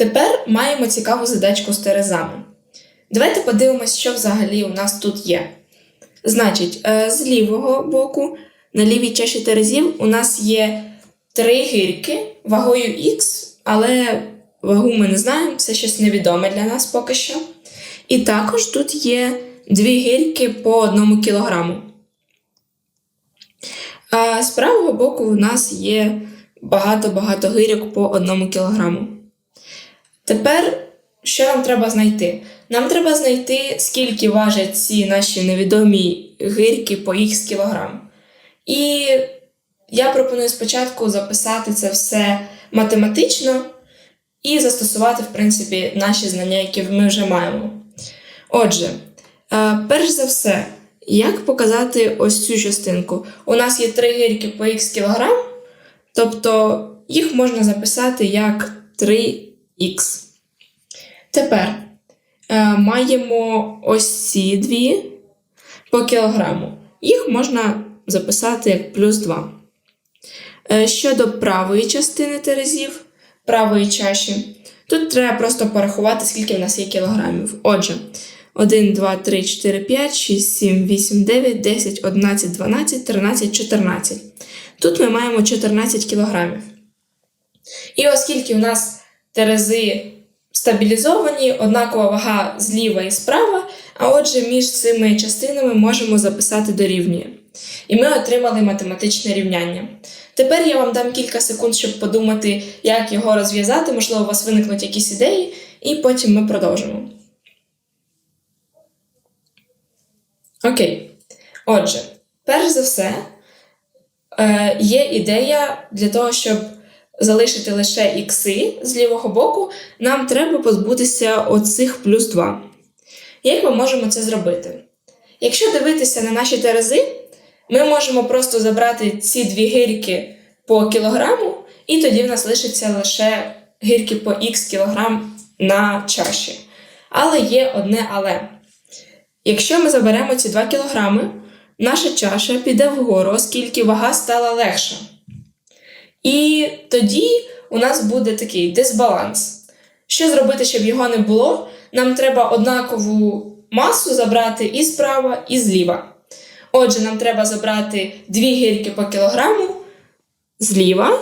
Тепер маємо цікаву задачку з терезами. Давайте подивимось, що взагалі у нас тут є. Значить, е, з лівого боку, на лівій чаші терезів, у нас є три гірки вагою Х, але вагу ми не знаємо, це щось невідоме для нас поки що. І також тут є дві гірки по одному кілограму. А з правого боку у нас є багато-багато гирьок по одному кілограму. Тепер що нам треба знайти? Нам треба знайти, скільки важать ці наші невідомі гирьки по х кілограм. І я пропоную спочатку записати це все математично і застосувати, в принципі, наші знання, які ми вже маємо. Отже, е, перш за все, як показати ось цю частинку? У нас є три гирьки по х кілограм, тобто їх можна записати як 3х. Тепер е, маємо ось ці дві по кілограму. Їх можна записати як плюс 2. Е, щодо правої частини терезів, правої чаші, тут треба просто порахувати, скільки в нас є кілограмів. Отже, 1, 2, 3, 4, 5, 6, 7, 8, 9, 10, 11, 12, 13, 14. Тут ми маємо 14 кілограмів. І оскільки у нас терези стабілізовані, однакова вага зліва і справа, а отже, між цими частинами можемо записати дорівнює. І ми отримали математичне рівняння. Тепер я вам дам кілька секунд, щоб подумати, як його розв'язати, можливо, у вас виникнуть якісь ідеї, і потім ми продовжимо. Окей. Отже, перш за все, е, є ідея для того, щоб залишити лише ікси з лівого боку, нам треба позбутися оцих плюс 2. Як ми можемо це зробити? Якщо дивитися на наші терези, ми можемо просто забрати ці дві гирьки по кілограму, і тоді в нас лишиться лише гирьки по х кілограм на чаші. Але є одне але. Якщо ми заберемо ці 2 кілограми, наша чаша піде вгору, оскільки вага стала легша. І тоді у нас буде такий дисбаланс. Що зробити, щоб його не було? Нам треба однакову масу забрати і справа, і зліва. Отже, нам треба забрати дві гірки по кілограму зліва,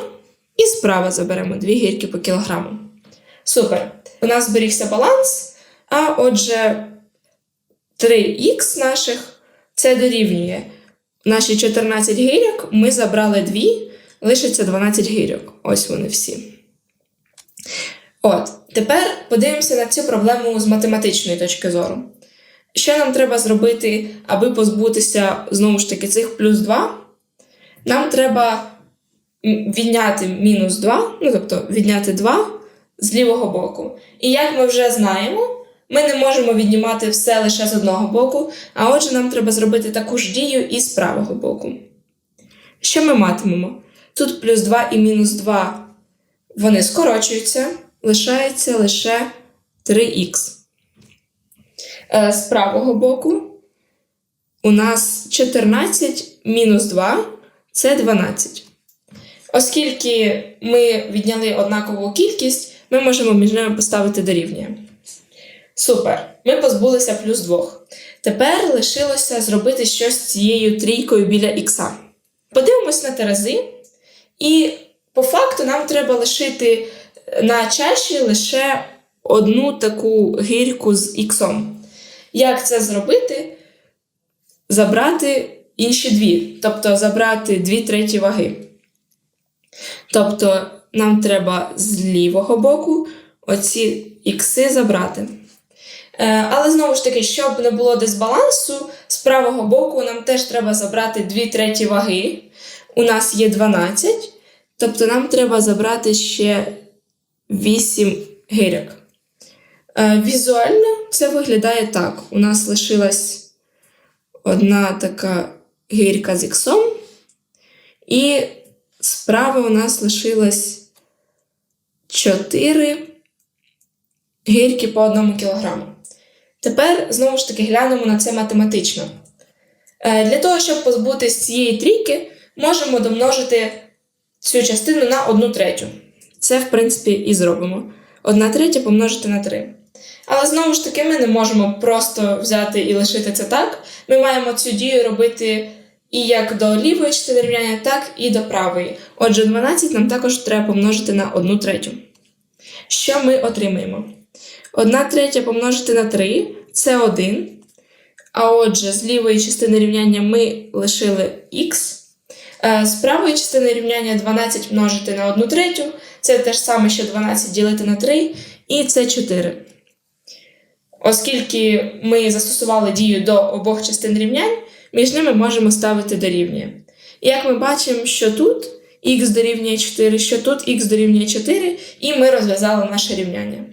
і справа заберемо дві гірки по кілограму. Супер. У нас зберігся баланс, а отже, 3х наших це дорівнює. Наші 14 гірок ми забрали 2, лишиться 12 гірок. Ось вони всі. От, тепер подивимося на цю проблему з математичної точки зору. Що нам треба зробити, аби позбутися знову ж таки цих плюс 2? Нам треба відняти мінус 2, ну тобто відняти 2 з лівого боку. І як ми вже знаємо, ми не можемо віднімати все лише з одного боку, а отже, нам треба зробити таку ж дію і з правого боку. Що ми матимемо? Тут плюс 2 і мінус 2 вони скорочуються, лишається лише 3х. Е, З правого боку у нас 14 мінус 2 це 12. Оскільки ми відняли однакову кількість, ми можемо між ними поставити дорівнює. Супер. Ми позбулися плюс 2. Тепер лишилося зробити щось з цією трійкою біля ікса. Подивимось на терези, і по факту нам треба лишити на чаші лише одну таку гірку з іксом. Як це зробити? Забрати інші дві, тобто забрати дві треті ваги. Тобто нам треба з лівого боку оці ікси забрати. Е, Але знову ж таки, щоб не було дисбалансу, з правого боку нам теж треба забрати 2 треті ваги. У нас є 12, тобто нам треба забрати ще 8 гирок. Е, Візуально це виглядає так. У нас лишилась одна така гирка з іксом, і справа у нас лишилось 4 гирки по 1 кілограму. Тепер знову ж таки глянемо на це математично. Е, Для того, щоб позбутися цієї трійки, можемо домножити цю частину на 1 третю. Це, в принципі, і зробимо. 1 третя помножити на 3. Але знову ж таки, ми не можемо просто взяти і лишити це так. Ми маємо цю дію робити і як до лівої частини рівняння, так і до правої. Отже, 12 нам також треба помножити на 1 третю. Що ми отримаємо? 1 третя помножити на 3 це 1. А отже, з лівої частини рівняння ми лишили х. Е, З правої частини рівняння 12 множити на 1 третю. Це те ж саме, що 12 ділити на 3, і це 4. Оскільки ми застосували дію до обох частин рівнянь, між ними можемо ставити дорівнює. І як ми бачимо, що тут х дорівнює 4, що тут х дорівнює 4, і ми розв'язали наше рівняння.